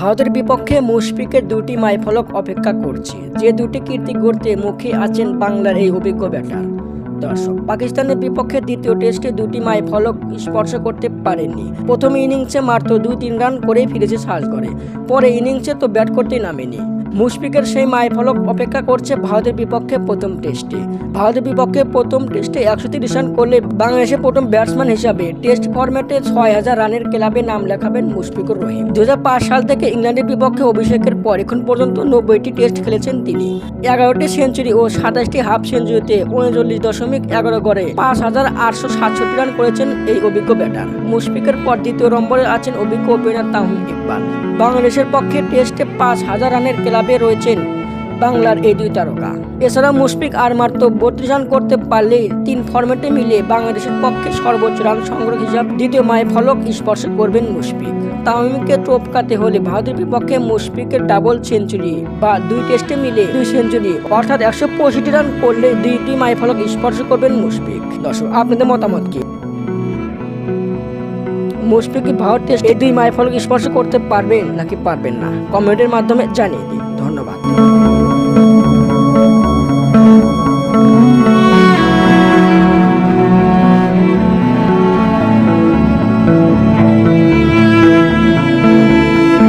ভারতের বিপক্ষে মুশফিকের দুটি মাইফলক অপেক্ষা করছে। যে দুটি কীর্তি গড়তে মুখে আছেন বাংলার এই অভিজ্ঞ ব্যাটার। দর্শক, পাকিস্তানের বিপক্ষে দ্বিতীয় টেস্টে দুটি মাই ফলক স্পর্শ করতে পারেননি। প্রথম ইনিংসে মাত্র দুই তিন রান করে ফিরেছে সাজ করে পরে ইনিংসে তো ব্যাট করতে নামেনি। মুশফিকের সেই মাইফলক অপেক্ষা করছে ভারতের বিপক্ষে প্রথম টেস্টে। ভারতের বিপক্ষে প্রথম টেস্টে একশো তিরিশ রান করলে বাংলাদেশের প্রথম ব্যাটসম্যান হিসাবে টেস্ট ফরম্যাটে ছয় হাজার রানের ক্লাবে নাম লেখাবেন মুশফিকুর রহিম। দু সাল থেকে ইংল্যান্ডের বিপক্ষে অভিষেকের পর এখন পর্যন্ত নব্বইটি টেস্ট খেলেছেন তিনি। এগারোটি সেঞ্চুরি ও সাতাশটি হাফ সেঞ্চুরিতে উনচল্লিশ দশমিক এগারো গড়ে পাঁচ হাজার আটশো সাতষট্টি রান করেছেন এই অভিজ্ঞ ব্যাটার। মুশফিকের পর দ্বিতীয় নম্বরে আছেন অভিজ্ঞ ওপেনার তামিম ইকবাল। বাংলাদেশের পক্ষে টেস্টে পাঁচ হাজার রানের ক্লাবে রয়েছেন বাংলার এই দুই তারকা। এছাড়া মুশফিক আর মাত্র বত্রিশ রান করতে পারলেই তিন ফরম্যাটে মিলে বাংলাদেশের পক্ষে সর্বোচ্চ রান সংগ্রহ হিসাব দ্বিতীয় মায় ফলক স্পর্শ করবেন মুশফিক। তামিমকে টপকাতে হলে ভারতের বিপক্ষে মুশফিকের ডাবল সেঞ্চুরি বা দুই টেস্টে মিলে দুই সেঞ্চুরি, অর্থাৎ একশো পঁয়ষট্টি রান করলে দুইটি মায় ফলক স্পর্শ করবেন মুশফিক। দর্শক, আপনাদের মতামত কি? মুশফিক ভারত এই দুই মায় ফলক স্পর্শ করতে পারবেন নাকি পারবেন না? কমেন্টের মাধ্যমে জানিয়ে দিন। ধন্যবাদ।